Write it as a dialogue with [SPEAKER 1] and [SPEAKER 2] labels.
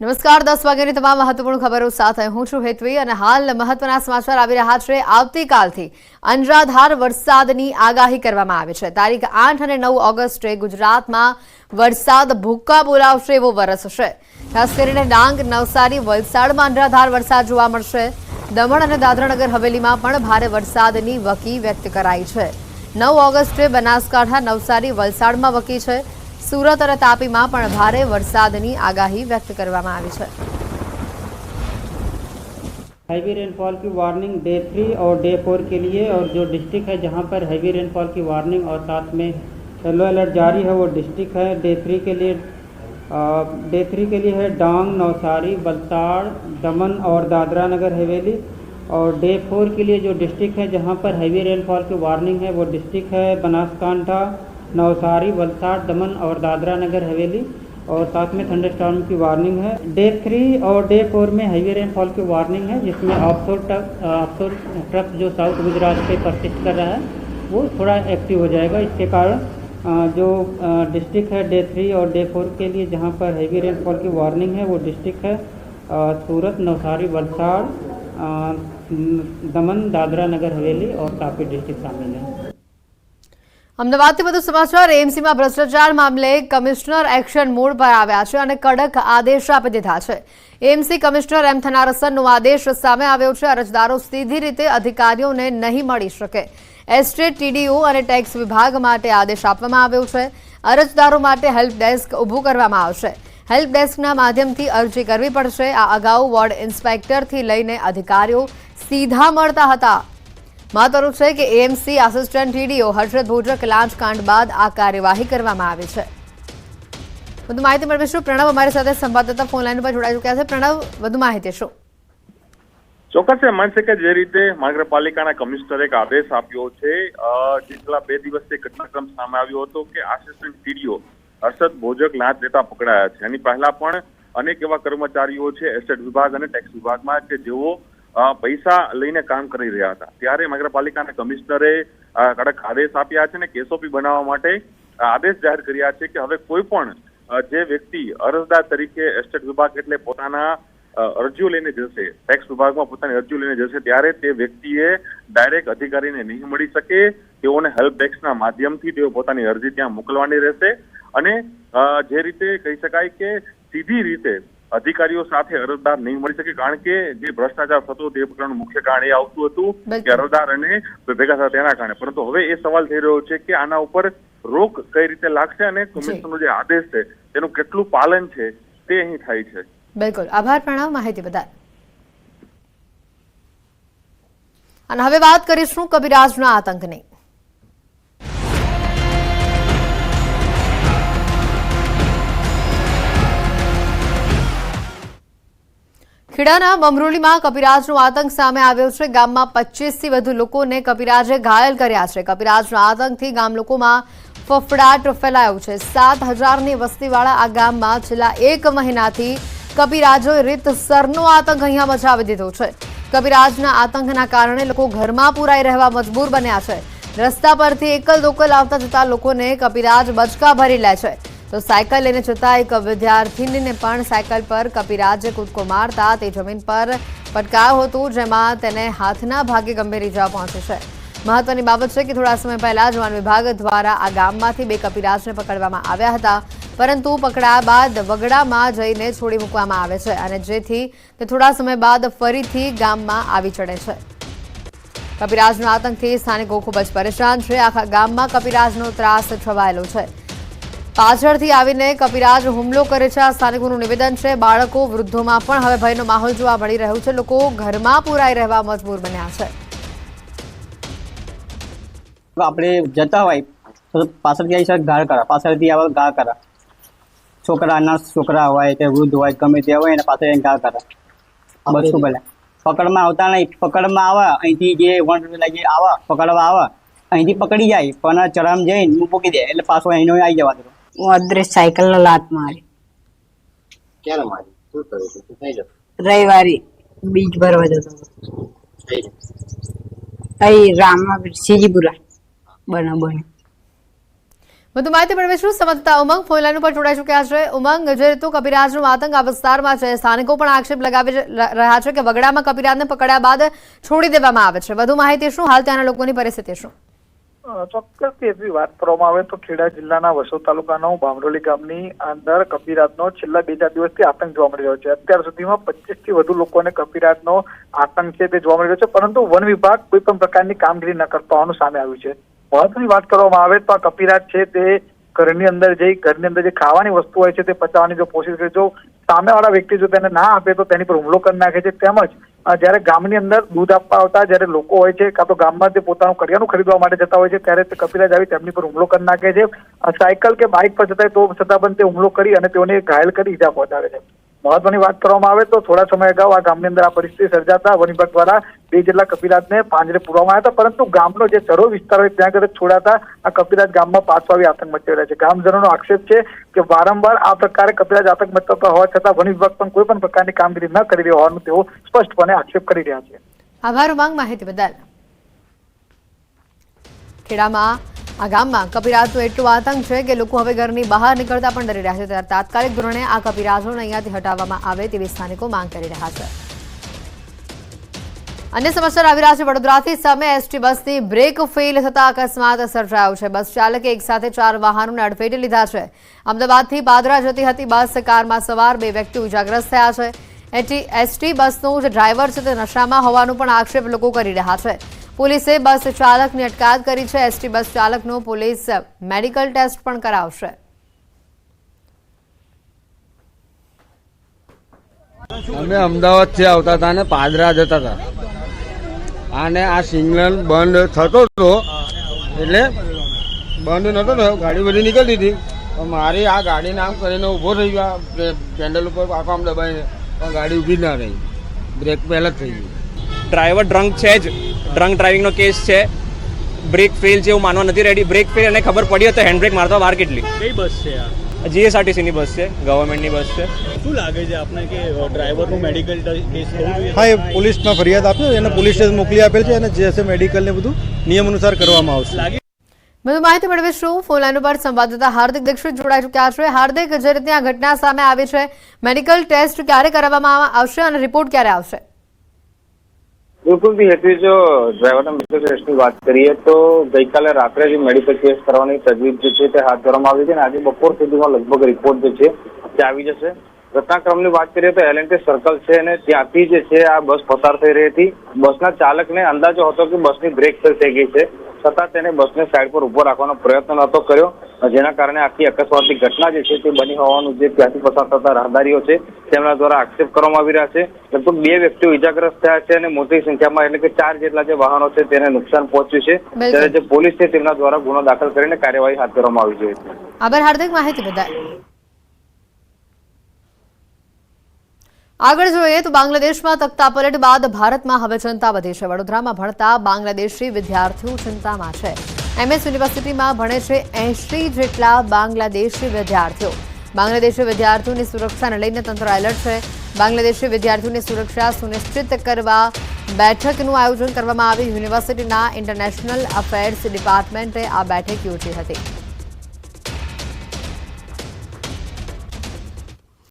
[SPEAKER 1] નમસ્કાર, દસ વાગ્યાની તમામ મહત્વપૂર્ણ ખબરો સાથે હું છું હેતવી અને હાલ મહત્વના સમાચાર આવી રહ્યા છે. આવતીકાલથી અનરાધાર વરસાદની આગાહી કરવામાં આવી છે. તારીખ આઠ અને નવ ઓગસ્ટે ગુજરાતમાં વરસાદ ભૂક્કા બોલાવશે એવો વરસશે ખાસ કરીને ડાંગ, નવસારી, વલસાડમાં અનરાધાર વરસાદ જોવા મળશે. દમણ અને દાદરાનગર હવેલીમાં પણ ભારે વરસાદની વકી વ્યક્ત કરાઈ છે. નવ ઓગસ્ટે બનાસકાંઠા, નવસારી, વલસાડમાં વકી છે. સુરત અને તાપીમાં પણ ભારે વરસાદની આગાહી વ્યક્ત કરવામાં આવી છે
[SPEAKER 2] हैवी रेनफॉल की वार्निंग डे थ्री और डे फोर के लिए और जो डिस्ट्रिक्ट है जहाँ पर हैवी रेनफॉल की वार्निंग और साथ में येलो अलर्ट जारी है वो डिस्ट्रिक्ट है डे थ्री के लिए डे थ्री के लिए है डांग नवसारी बलसाड़ दमन और दादरा नगर हवेली और डे फोर के लिए जो डिस्ट्रिक्ट है जहाँ पर हैवी रेनफॉल की वार्निंग है वो डिस्ट्रिक्ट है बनासकांठा नवसारी, वलसाड़, दमन और दादरा नगर हवेली और साथ में थंडर स्टॉर्म की वार्निंग है। डे थ्री और डे फोर में हैवी रेनफॉल की वार्निंग है, जिसमें ऑफशोर ट्रक ऑफशोर ट्रक जो साउथ गुजरात पे परसिस्ट कर रहा है, वो थोड़ा एक्टिव हो जाएगा। इसके कारण जो डिस्ट्रिक्ट है डे थ्री और डे फोर के लिए जहाँ पर हैवी रेनफॉल की वार्निंग है, वो डिस्ट्रिक्ट है सूरत, नवसारी, वलसाड़ दमन, दादरा नगर हवेली और तापी डिस्ट्रिक्ट शामिल है।
[SPEAKER 1] અમદાવાદથી વધુ સમાચાર એમસીમાં ભ્રષ્ટાચાર મામલે કમિશનર એક્શન મોડ પર આવ્યા છે અને કડક આદેશ આપી દીધા છે. એમસી કમિશનર એમ થનારસનનો આદેશ સામે આવ્યો છે. અરજદારો સીધી રીતે અધિકારીઓને નહીં મળી શકે. એસ્ટેટ, ટીડીઓ અને ટેક્સ વિભાગ માટે આદેશ આપવામાં આવ્યો છે. અરજદારો માટે હેલ્પ ડેસ્ક ઊભું કરવામાં આવશે. હેલ્પ ડેસ્કના માધ્યમથી અરજી કરવી પડશે. આ અગાઉ વોર્ડ ઇન્સ્પેક્ટરથી લઈને અધિકારીઓ સીધા મળતા હતા. મહત્વનું છે કે AMC assistant TDO Harshad Bhojak લાંચ કાંડ બાદ આ કાર્યવાહી કરવામાં આવી છે. વધુ માહિતી મેળવીશું પ્રણવ અમારી સાથે સંવાદદાતા ફોન લાઈન પર જોડાઈ ચુક્યા છે. પ્રણવ, વધુ માહિતી શું?
[SPEAKER 3] ચોક્કસ એ માનશે કે જે રીતે મહાનગરપાલિકાના કમિશનરે એક આદેશ આપ્યો છે છેલ્લા બે દિવસથી ઘટનાક્રમ સામે આવ્યો હતો કે આસિસ્ટન્ટ ટીડીઓ હર્ષદ ભોજક લાંચ લેતા પકડાયા છે. એની પહેલા પણ અનેક એવા કર્મચારીઓ છે એસ્ટેટ વિભાગ અને ટેક્સ વિભાગમાં, કે જેઓ પૈસા લઈને કામ કરી રહ્યા હતા. ત્યારે નગરપાલિકાના કમિશનરે કડક આદેશ આપ્યા છે અને કેસઓપી બનાવવા માટે આદેશ જાહેર કર્યા છે કે હવે કોઈ પણ જે વ્યક્તિ અરજદાર તરીકે એસ્ટેટ વિભાગ એટલે પોતાના અરજીઓ લઈને જશે, ટેક્સ વિભાગમાં પોતાની અરજીઓ લઈને જશે, ત્યારે તે વ્યક્તિએ ડાયરેક્ટ અધિકારીને નહીં મળી શકે, તેઓને હેલ્પ ડેસ્કના માધ્યમથી તેઓ પોતાની અરજી ત્યાં મોકલવાની રહેશે. અને જે રીતે કહી શકાય કે સીધી રીતે અધિકારીઓ સાથે અરજદાર નહીં મળી શકે કારણ કે જે ભ્રષ્ટાચાર થતો તે પ્રકારનું મુખ્ય કારણ એ આવતું હતું કે અરજદાર અને ભેગા થતા તેના કારણે. પરંતુ હવે એ સવાલ થઈ રહ્યો છે કે આના ઉપર રોક કઈ રીતે લાગશે અને કમિશનનો જે આદેશ છે તેનું કેટલું પાલન છે તે અહીં થાય છે.
[SPEAKER 1] બિલકુલ. આભાર પ્રણવ માહિતી બદલ. અને હવે વાત કરીશું કબીરાજના આતંકની. ખેડાના મમરોલીમાં કપિરાજનો આતંક સામે આવ્યો છે. ગામમાં પચીસથી વધુ લોકોને કપિરાજે ઘાયલ કર્યા છે. કપિરાજના આતંકથી ગામ લોકોમાં ફફડાટ ફેલાયો છે. સાત હજારની વસ્તીવાળા આ ગામમાં છેલ્લા એક મહિનાથી કપિરાજોએ રીતસરનો આતંક અહીંયા મચાવી દીધો છે. કપિરાજના આતંકના કારણે લોકો ઘરમાં પુરાઈ રહેવા મજબૂર બન્યા છે. રસ્તા પરથી એકલ દોકલ આવતા જતા લોકોને કપિરાજ બચકા ભરી લે છે. તો સાયકલ લઈને જતા એક વિદ્યાર્થીનીને પણ સાયકલ પર કપિરાજે કૂદકો મારતા તે જમીન પર પટકાયો હતો, જેમાં તેને હાથના ભાગે ગંભીર ઇજા પહોંચી છે. મહત્વની બાબત છે કે થોડા સમય પહેલા જ વન વિભાગ દ્વારા આ ગામમાંથી બે કપિરાજને પકડવામાં આવ્યા હતા, પરંતુ પકડાયા બાદ વગડામાં જઈને છોડી મૂકવામાં આવે છે અને જેથી તે થોડા સમય બાદ ફરીથી ગામમાં આવી ચડે છે. કપિરાજના આતંકથી સ્થાનિકો ખૂબ જ પરેશાન છે. આખા ગામમાં કપિરાજનો ત્રાસ છવાયેલો છે. પાછળથી આવીને કપિરાજ હુમલો કરે છે. આ સ્થાનિકોનું નિવેદન છે. બાળકો વૃદ્ધોમાં પણ હવે ભયનો માહોલ જોવા મળી રહ્યો છે. લોકો ઘરમાં પુરાઈ રહેવા મજબૂર બન્યા છે.
[SPEAKER 4] આપણે જતા હોય તો પાછળથી આવી સર ગાળ કરા. પાછળથી આવે ગાળ કરા. છોકરા નાના છોકરા હોય કે વૃદ્ધ હોય ગમે તે હોય એને પાછળ ગાળ કરા. બસું ભલે. પકડમાં આવતા નહીં. પકડમાં આવે. અહીંથી જે વન લાગી આવે પકડવા આવે. અહીંથી પકડી જાય પણ ચરમ જઈને મૂકી દે. એટલે પાછો અહીંનો આવી જવા દો.
[SPEAKER 5] હું અદ્રેશ સાયકલ લાત મારી.
[SPEAKER 6] ક્યારે મારી? શું થયું? તું શું થઈ જતું
[SPEAKER 5] રવિવારે બીજ ભરવા જતો
[SPEAKER 6] થઈ
[SPEAKER 5] અહીં રામા સીજીપુરા બનો બનો
[SPEAKER 1] વધુ માહિતી મેળવે છું સમજતા ઉમંગ ફોનલાઈન ઉપર જોડાઈ ચૂક્યા છે ઉમંગ. જે રીતુ નું આતંક આ વિસ્તારમાં છે. સ્થાનિકો પણ આક્ષેપ લગાવી રહ્યા છે કે વગડામાં કપિરાજને પકડ્યા બાદ છોડી દેવામાં આવે છે. વધુ માહિતી શું? હાલ ત્યાંના લોકોની પરિસ્થિતિ શું?
[SPEAKER 7] ચોક્કસથી એવી વાત કરવામાં આવે તો ખેડા જિલ્લાના વસોદ તાલુકાનો બામરોલી ગામની અંદર કપિરાતનો છેલ્લા બે ચાર દિવસથી આતંક જોવા મળી રહ્યો છે. અત્યાર સુધીમાં પચીસથી વધુ લોકોને કપિરાતનો આતંક છે તે જોવા મળી રહ્યો છે, પરંતુ વન વિભાગ કોઈ પણ પ્રકારની કામગીરી ન કરતો હોવાનું સામે આવ્યું છે. મહત્વની વાત કરવામાં આવે તો આ કપિરાત છે તે ઘરની અંદર જઈ ઘરની અંદર જે ખાવાની વસ્તુ હોય છે તે પચાવવાની જો કોશિશ કરે જો સામેવાળા વ્યક્તિ જો તેને ના આપે તો તેની પર હુમલો કરી નાખે છે, તેમજ જ્યારે ગામની અંદર દૂધ આપવા આવતા, જ્યારે લોકો હોય છે, કાં તો ગામમાં જે પોતાનું કરિયાણું ખરીદવા માટે જતા હોય છે, ત્યારે કપિરાજ આવી તેમની પર હુમલો કરી નાખે છે. સાયકલ કે બાઇક પર જતા તો છતાં પણ તે હુમલો કરી અને તેઓને ઘાયલ કરી ઈજા પહોંચાડે છે. મહત્વની વાત કરવામાં આવે તો થોડા સમય અગાઉ આ ગામની અંદર આ પરિસ્થિતિ સર્જાતા વન વિભાગ દ્વારા બે જેટલા કપિરાજને પાંજરે પૂરવામાં આવ્યા હતા, પરંતુ ગામનો જે ચરો વિસ્તાર હોય ત્યાં આગળ છોડાતા આ કપિરાજ ગામમાં પાછો આવી આતંક મચી રહ્યા છે. ગામજનોનો આક્ષેપ છે કે વારંવાર આ પ્રકારે કપિરાજ આતંક મચાવતા હોવા છતાં વન વિભાગ પણ કોઈ પણ પ્રકારની કામગીરી ન કરી રહ્યો હોવાનું તેઓ સ્પષ્ટપણે આક્ષેપ કરી રહ્યા છે.
[SPEAKER 1] આભાર માહિતી બદલ. ખેડામાં આ ગામમાં કપિરાજનો એટલો આતંક છે કે લોકો હવે ઘરની બહાર નીકળતા પણ ડરી રહ્યા છે. ત્યારે તાત્કાલિક ધોરણે આ કપિરાજોને અહીંયાથી હટાવવામાં આવે તેવી સ્થાનિકો માંગ કરી રહ્યા છે. અન્ય સમાચાર આવી રહ્યા છે. વડોદરાથી સામે એસટી બસની બ્રેક ફેલ થતા અકસ્માત સર્જાયો છે. બસ ચાલકે એકસાથે ચાર વાહનોને અડફેટે લીધા છે. અમદાવાદથી પાદરા જતી હતી બસ કારમાં સવાર બે વ્યક્તિઓ ઇજાગ્રસ્ત થયા છે. એટી એસટી બસનો જે ડ્રાઈવર છે તે નશામાં હોવાનો પણ આક્ષેપ લોકો કરી રહ્યા છે. પોલીસે બસ ચાલકની અટકાયત કરી છે. એસટી બસ ચાલકનો પોલીસ મેડિકલ ટેસ્ટ પણ કરાવશે.
[SPEAKER 8] અમે અમદાવાદથી આવતા હતા અને પાદરા જતા હતા. અને આ સિગ્નલ બંધ થતો હતો. એટલે બંધ નતો થયો. ગાડી બધી નીકળતી હતી. મારી આ ગાડી નામ કરીને ઊભો થઈ ગયો. પેન્ડલ ઉપર આખો આમ દબાઈને. પણ ગાડી જ ના રહી. બ્રેક પહેલાં જ થઈ ગઈ.
[SPEAKER 9] ડ્રાઈવર ડ્રંક છે જ. ડ્રંક ડ્રાઇવિંગનો કેસ છે. બ્રેક ફેલ છે એવું માનવા નથી રેડી બ્રેક ફેલ અને ખબર પડી હોય તો હેન્ડબ્રેક મારતા વાર કેટલી?
[SPEAKER 10] કઈ બસ છે આ?
[SPEAKER 9] જીએસઆરટીસીની બસ છે. ગવર્મેન્ટની બસ છે.
[SPEAKER 10] શું લાગે છે આપને કે ડ્રાઈવરનું મેડિકલ કેસ
[SPEAKER 11] હા એ પોલીસમાં ફરિયાદ આપ્યો એને પોલીસ સ્ટેશન મોકલી આપેલ છે અને જે હશે મેડિકલ ને બધું નિયમ અનુસાર કરવામાં આવશે.
[SPEAKER 1] વધુ માહિતી મેળવીશું. ફોનલાઈન ઉપર સંવાદદાતા હાર્દિક દીક્ષિત જોડાઈ ચૂક્યા છે. હાર્દિક જે રીતે આ ઘટના સામે આવી છે મેડિકલ ટેસ્ટ ક્યારે કરવામાં આવશે અને રિપોર્ટ ક્યારે આવશે?
[SPEAKER 12] બિલકુલ હેતુ જો ડ્રાઈવરના મેડિકલ ટેસ્ટની વાત કરીએ તો ગઈકાલે રાત્રે જે મેડિકલ ટેસ્ટ કરવાની તજવીજ જે છે તે હાથ ધરવામાં આવી છે અને આજે બપોર સુધીમાં લગભગ રિપોર્ટ જે છે તે આવી જશે. ઘટનાક્રમની વાત કરીએ તો એલએનટી સર્કલ છે અને ત્યાંથી જે છે આ બસ પસાર થઈ રહી હતી. બસના ચાલકને અંદાજો હતો કે બસની બ્રેક ફેલ થઈ ગઈ છે. છતાં તેને બસને સાઈડ પર ઊભો રાખવાનો પ્રયત્ન નહોતો કર્યો. જેના કારણે આખી અકસ્માતની ઘટના જે છે તે બની હોવાનું જે ત્યાંથી પસાર થતા રાહદારીઓ છે તેમના દ્વારા આક્ષેપ કરવામાં આવી રહ્યા છે. લગભગ બે વ્યક્તિઓ ઇજાગ્રસ્ત થયા છે અને મોટી સંખ્યામાં એટલે કે ચાર જેટલા જે વાહનો છે તેને નુકસાન પહોંચ્યું છે. ત્યારે જે પોલીસ છે તેમના દ્વારા ગુનો દાખલ કરીને કાર્યવાહી હાથ ધરવામાં આવી છે.
[SPEAKER 1] આભાર હાર્દિક માહિતી બદલ. આગળ જોઈએ તો બાંગ્લાદેશમાં તખ્તા પલટ બાદ ભારતમાં હવે ચિંતા વધી છે. વડોદરામાં ભણતા બાંગ્લાદેશી વિદ્યાર્થીઓ ચિંતામાં છે. એમએસ યુનિવર્સિટીમાં ભણે છે એંશી જેટલા બાંગ્લાદેશી વિદ્યાર્થીઓ. બાંગ્લાદેશી વિદ્યાર્થીઓની સુરક્ષાને લઈને તંત્ર એલર્ટ છે. બાંગ્લાદેશી વિદ્યાર્થીઓની સુરક્ષા સુનિશ્ચિત કરવા બેઠકનું આયોજન કરવામાં આવ્યું યુનિવર્સિટીના ઇન્ટરનેશનલ અફેર્સ ડિપાર્ટમેન્ટે આ બેઠક યોજી હતી.